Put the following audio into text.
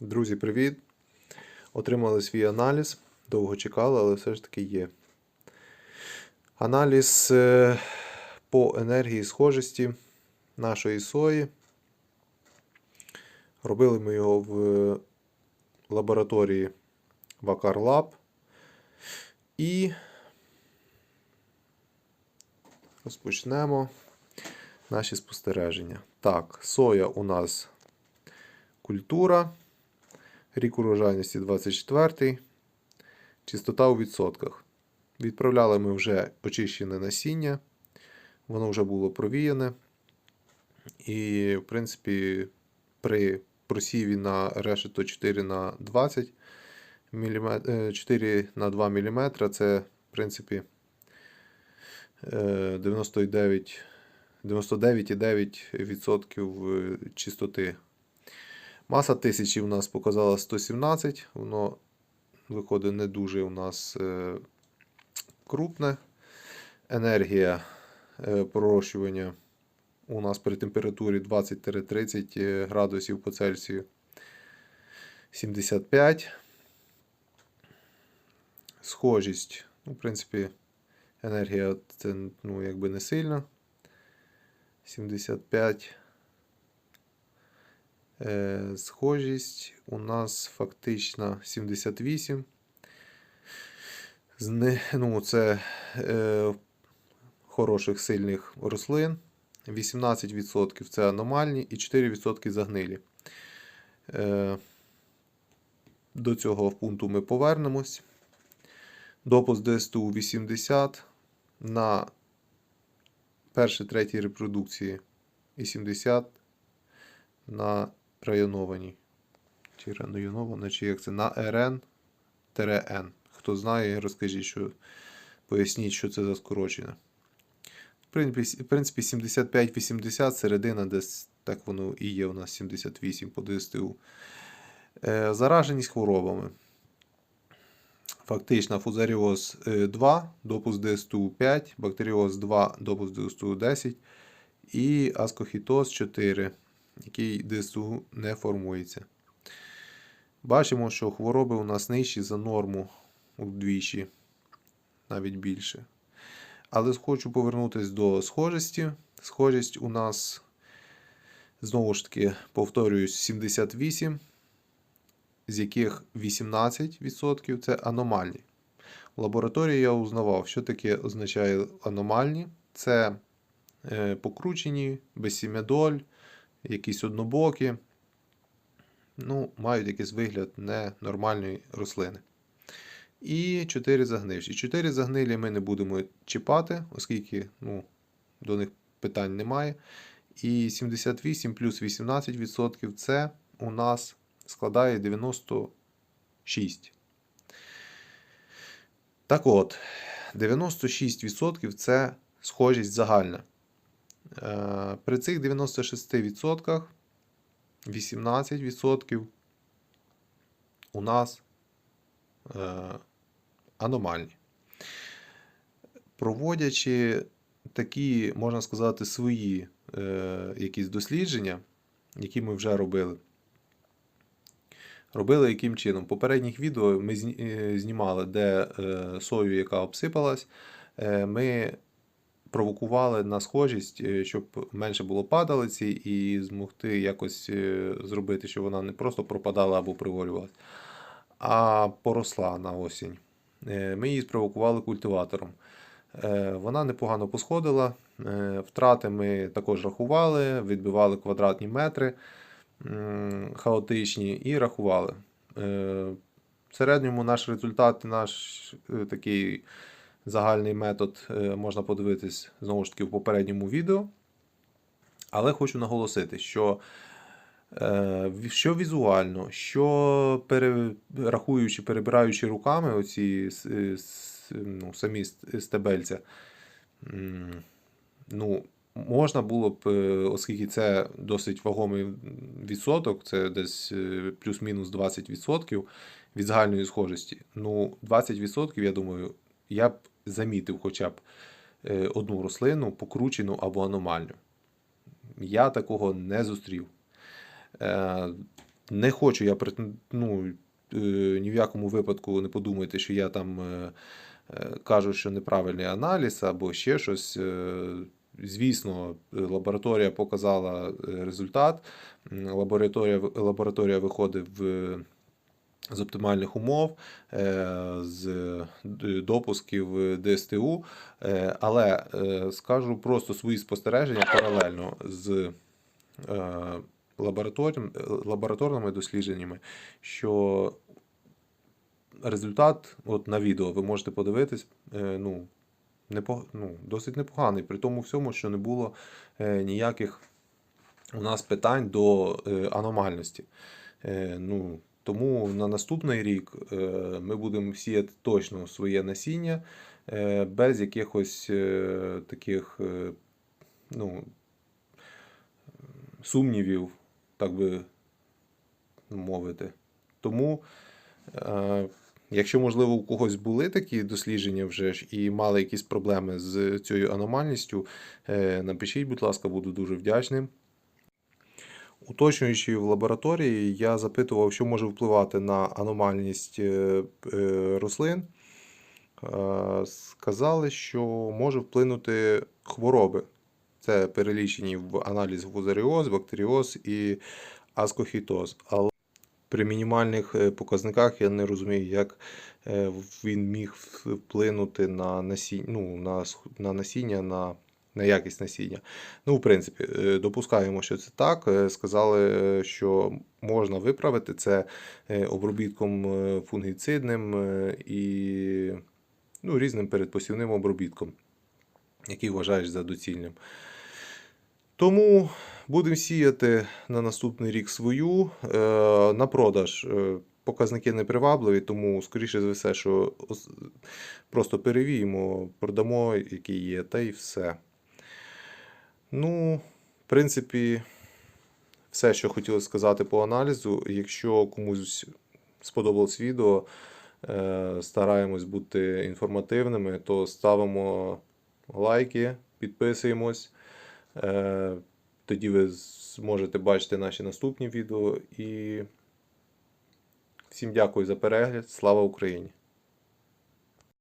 Друзі, привіт! Отримали свій аналіз. Довго чекали, але все ж таки є. Аналіз е, по енергії схожості нашої сої. Робили ми його в лабораторії Vacar Lab. І розпочнемо наші спостереження. Так, соя у нас культура. Рік урожайності 24. Чистота у відсотках. Відправляли ми вже очищене насіння. Воно вже було провіяне. І, в принципі, при просіві на решето 4 на 20 мм, 4 на 2 мм це, в принципі, е, 99 99,9% чистоти. Маса тисячі у нас показала 117, воно виходить не дуже у нас е, крупне. Енергія е, пророщування у нас при температурі 20-30 градусів по Цельсію 75. Схожість, ну, в принципі, енергія це ну, якби не сильно. 75. Е, Схожість у нас фактично 78. З не, ну, це е, хороших сильних рослин. 18% це аномальні і 4% загнилі. Е, до цього пункту ми повернемось. Допуск ДСТУ 80 на першій, третій репродукції і 70 на районованій. Чи районована, чи як це? На РН-Н. Хто знає, розкажіть, що поясніть, що це за скорочення. В принципі, в принципі 75-80 середина, десь так воно і є у нас 78 по ДСТУ. Е, зараженість хворобами. Фактично, фузаріоз 2, допуск ДСТУ 5, бактеріоз 2, допуск ДСТУ 10 і аскохітоз 4, який ДСТУ не формується. Бачимо, що хвороби у нас нижчі за норму вдвічі, навіть більше. Але хочу повернутися до схожості. Схожість у нас, знову ж таки, повторююсь, 78 з яких 18% це аномальні. В лабораторії я узнавав, що таке означає аномальні. Це е, покручені, безсім'ядоль, якісь однобокі, ну, мають якийсь вигляд ненормальної рослини. І 4 загнивші. 4 загнилі ми не будемо чіпати, оскільки ну, до них питань немає. І 78 плюс 18% це у нас складає 96. Так от, 96% це схожість загальна. Е, При цих 96% 18% у нас е, аномальні. Проводячи такі, можна сказати, свої е, якісь дослідження, які ми вже робили. Робили яким чином? В попередніх відео ми знімали, де сою, яка обсипалась, ми провокували на схожість, щоб менше було падалиці, і змогти якось зробити, щоб вона не просто пропадала або приволювалась, а поросла на осінь. Ми її спровокували культиватором. Вона непогано посходила. Втрати ми також рахували, відбивали квадратні метри хаотичні і рахували. Е, в середньому наш результат, наш е, такий загальний метод е, можна подивитись знову ж таки в попередньому відео. Але хочу наголосити, що що візуально, що рахуючи, перебираючи руками оці ну, самі стебельця, ну, Можна було б, оскільки це досить вагомий відсоток, це десь плюс-мінус 20% від загальної схожості. Ну, 20%, я думаю, я б замітив хоча б одну рослину покручену або аномальну. Я такого не зустрів. Не хочу я ну, е, ні в якому випадку не подумайте, що я там е, е, кажу, що неправильний аналіз або ще щось. Е, Звісно, е, лабораторія показала е, результат. Лабораторія, лабораторія виходить в, з оптимальних умов, е, з допусків ДСТУ. Е, Але е, скажу просто свої спостереження паралельно з е, лабораторними дослідженнями, що результат, от на відео ви можете подивитись, е, ну, непо, ну, досить непоганий, при тому всьому, що не було е, ніяких у нас питань до е, аномальності. Е, ну, тому на наступний рік е, ми будемо сіяти точно своє насіння е, без якихось е, таких ну, сумнівів, так би мовити. Тому, якщо, можливо, у когось були такі дослідження вже ж і мали якісь проблеми з цією аномальністю, напишіть, будь ласка, буду дуже вдячним. Уточнюючи в лабораторії, я запитував, що може впливати на аномальність е, е, рослин. Е, Сказали, що може вплинути хвороби. Це перелічені в аналіз фузаріоз, бактеріоз і аскохітоз. Але при мінімальних показниках я не розумію, як він міг вплинути на насіння, ну, на, на насіння, на, на якість насіння. Ну, в принципі, е, допускаємо, що це так. Е, Сказали, що можна виправити це е, обробітком фунгіцидним і ну, різним передпосівним обробітком, який вважаєш за доцільним. Тому будемо сіяти на наступний рік свою. На продаж показники непривабливі, тому, скоріше за все, що просто перевіємо, продамо, які є, та й все. Ну, в принципі, все, що хотіли сказати по аналізу. Якщо комусь сподобалось відео, е, стараємось бути інформативними, то ставимо лайки, підписуємось. Е, Тоді ви зможете бачити наші наступні відео. І всім дякую за перегляд. Слава Україні!